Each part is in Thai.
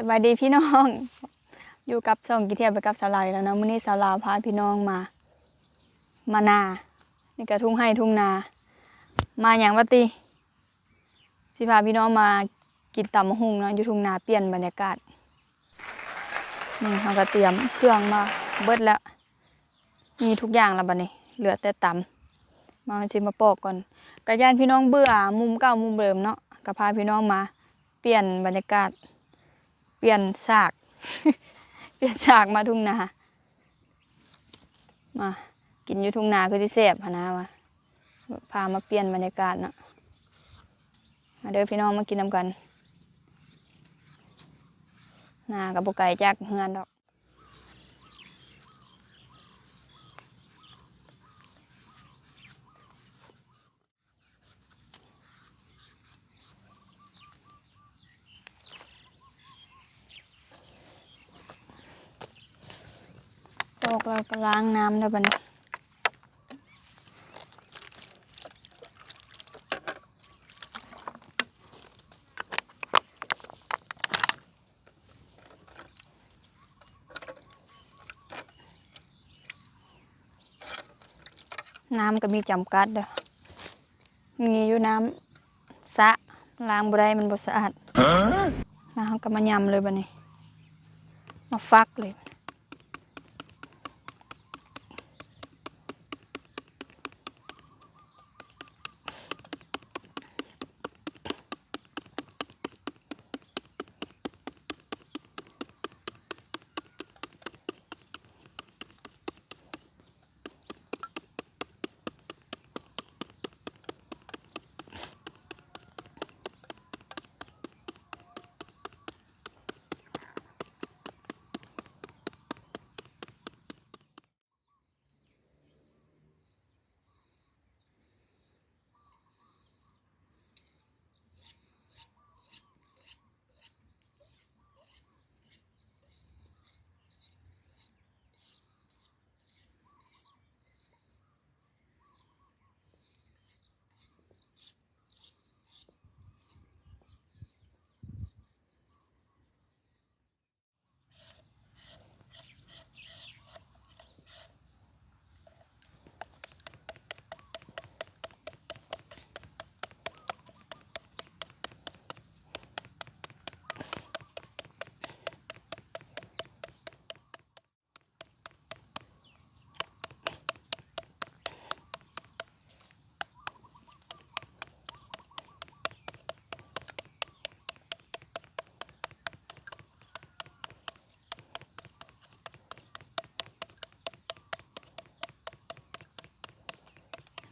สบายดีพี่น้อง อยู่กับช่องกิเทียบไปกับสาวลาวแล้วนะมื้อนี้สาวลาวพาพี่น้องมา มานา นี่ก็ทุ่งให้ทุ่งนา มาอย่างว่าติสิพาพี่น้องมากินตำมะฮุงเนาะอยู่ทุ่งนาเปลี่ยนบรรยากาศนี่เราก็เตรียมเครื่องมาเบิดแล้ว มีทุกอย่างแล้วบัดนี้ เหลือแต่ตำมาชิมมาปอกก่อนกระยานพี่น้องเบื่อมุมเก่ามุมเดิมเนาะก็พาพี่น้องมา เปลี่ยนบรรยากาศ เปลี่ยนฉาก เปลี่ยนฉากมาทุ่งนา มากินอยู่ทุ่งนาคือสิแซ่บหนนะวะพามาเปลี่ยนบรรยากาศเนาะมาเด้อพี่น้องมากินน้ำกัน นากับบุไก่จากเฮือนดอก เราก็ล้างน้ำได้วบัดนี้น้ำก็มีจำกัดเด้อมีอยู่น้ำสระล้างบ่ได้มันบ่สะอาดมาเราก็มายำเลยบัดนี้ มาฟักเลย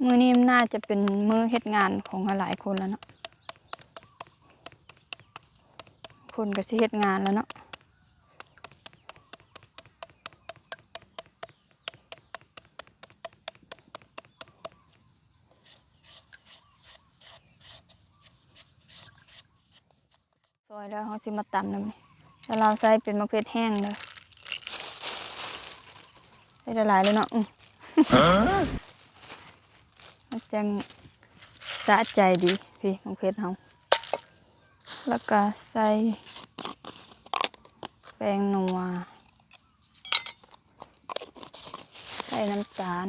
มือนี้น่าจะเป็นมือเฮ็ดงานของหลายคนแล้วเนาะ คนก็สิเฮ็ดงานแล้วเนาะซอยแล้วเขาสิมาตำนำนี่แล้วเราใส่เป็นมะเขือแห้งเลยได้หลายเลยเนาะ จังสะใจดีพี่ของเพชรเฮาแล้วก็ใส่แป้งนัวใส่น้ำตาล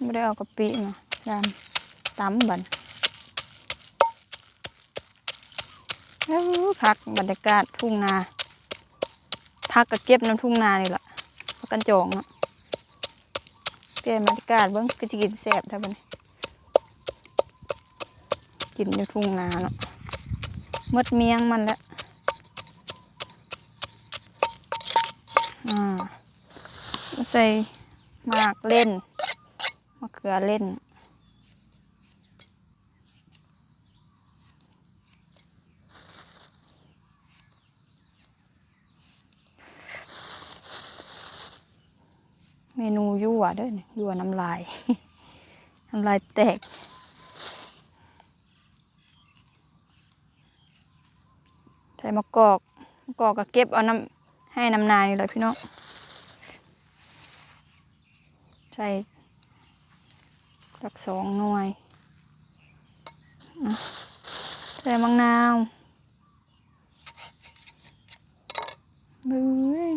ไม่ได้เอากะปิมาดามตำบันเอ้าพักบรรยากาศทุ่งนา พักกับเก็บน้ำทุ่งนานี่แหละพักกันจองเนาะเปลี่ยนบรรยากาศเบิ้งก็จะกินแซ่บได้บ่เนี่ยกินอยู่ทุ่งนาเนาะมดเมียงมันแล้วอ่าใส่หมากเล่นมะเขือเล่น เมนูยั่วเด้อยยั่วน้ำลาย น้ำลายแตก ใส่มะกอกมะกอกก็เก็บเอาน้ำให้น้ำนายเลยพี่น้องใส่จักสองหน่วยใส่มังนาวเบ้ย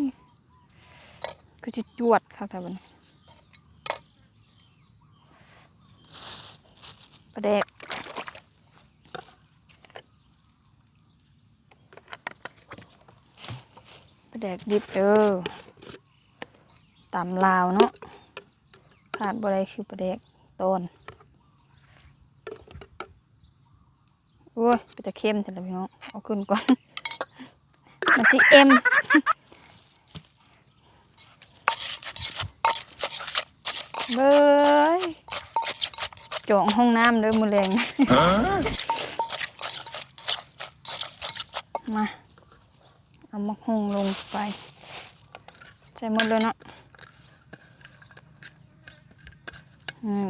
ก็จะจวดค่ะแต่บัดนประเด็กประเด็กดิบเด้อตำลาวเนาะขาดบ่ได้คือประเด็กต้นโอ้ยก็จะเข้มแต่ละพี่น้องเอาขึ้นก่อน มันสิเอ็ม เบ้ยจองห้องน้ำเด้อมือแรงมาเอามาห้องลงไปใส่หมดเลยเนาะอืม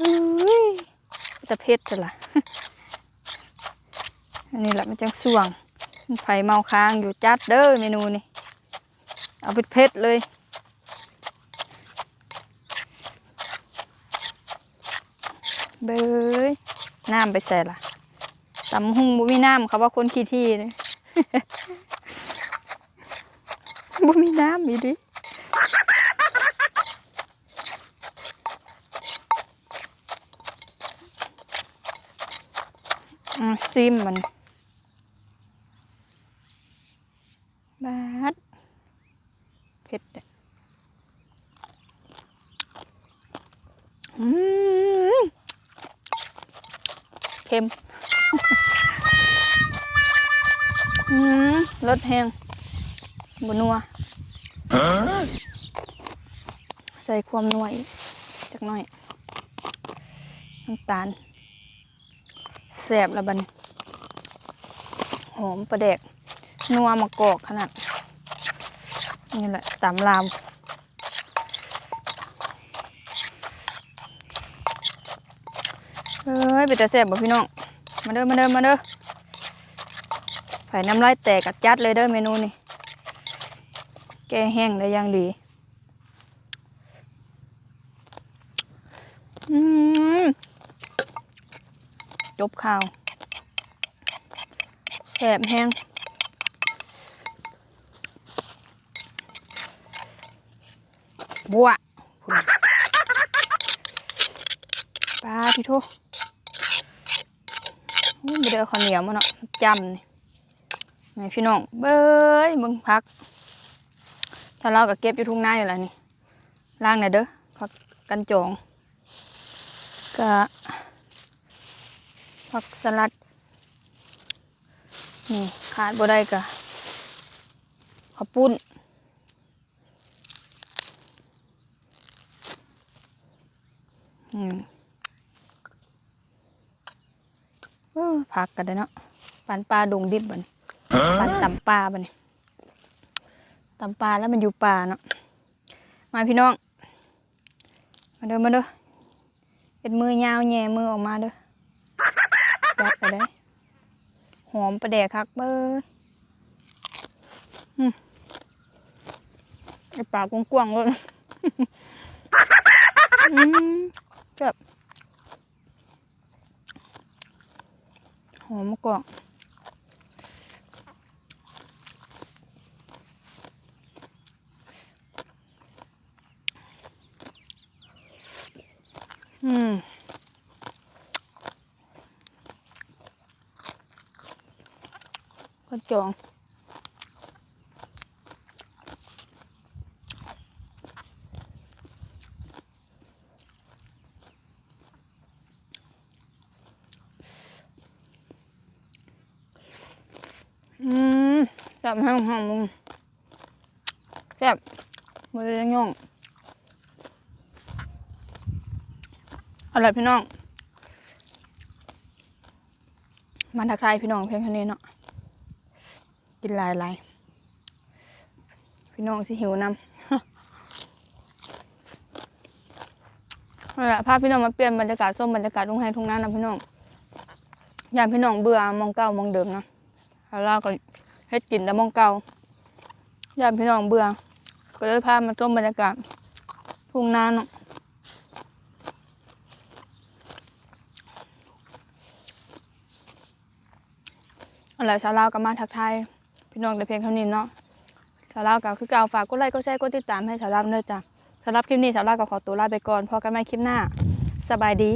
อุ้ยจะเผ็ดจะล่ะ อันนี้แหละมันจังส่วงไผ่เมาค้างอยู่จัดเด้อเมนูนี่ เอาเผ็ดเลยเบยน้ำไปใส่ละตำหุงบุมีน้ำเขาว่าคนขี้ที่เลยบุมีน้ำมีดิซิมมันบาดเผ็ดเด้ออืม เค็มรสแห้งบนัวใส่ความนัวอีกจักหน่อย น้ำตาลแสบละบัน หอมประเดกนัวมะกอกขนาด นี่แหละตามลาว เอ้ ยไปแต่แสบบ่พี่น้อง มาเด้อมาเด้อมาเด้อไผ่น้ำลายแตกกัดจัดเลยเด้อเมนูนี่ แกแห้งได้ย่างดี อืมจบข่าวแสบแห้งบัวปลาพี่โท นี่ไปเด้อข้าวเหนียวมาเนาะจำนี่แม่พี่น้องเบ้ยมึงพักถ้าเราก็เก็บอยู่ทุ่งนาอยู่แล้วนี่ล้างหน่อยเด้อผักกันจองก็ผักสลัดนี่ขาดบ่ได้ก็ข้าวปุ้นอืม เออผักกันเลยเนาะปันปลาดงดิบบัดนปันตำปลาบัดนตำปลาแล้วมันอยู่ป่าเนาะมาพี่น้อง มาเด้อมาเด้อเป็นมือยาวแง่มือออกมาเด้อจัดไปเลยหอมประแดกคักเบ้ยอืมไอปากกว้างๆเลย อืมแบบ หอมกว่าอืมก็จองอื แซ่บห้างห้างมึงแซ่บมือยังย่องอร่อยพี่น้อง มันทักทายพี่น้องเพียงแค่นี้เนาะ กินลายลายพี่น้องสิหิวน้ำนั่นแหละพาพี่น้องมาเปลี่ยนบรรยากาศส้มบรรยากาศทุ่งไร่ทุ่งนานะพี่น้อง อยาพี่น้องเบื่อมองเก่ามองเดิมนะแล้วเราก็ เฮ็ดกินแต่มองเก่าย่านพี่น้องเบื่อ ก็เลยพามาชมบรรยากาศทุ่งนาเนาะอะไรชาวลาวก็มาทักทายพี่น้องแต่เพียงเท่านี้เนาะชาวลาวก็คือเก่าฝากกดไลค์กดแชร์กดติดตามให้ชาวลาวด้วยจ้ะสำหรับคลิปนี้ชาวลาวก็ขอตัวลาไปก่อนพอกันใหม่คลิปหน้า สบายดี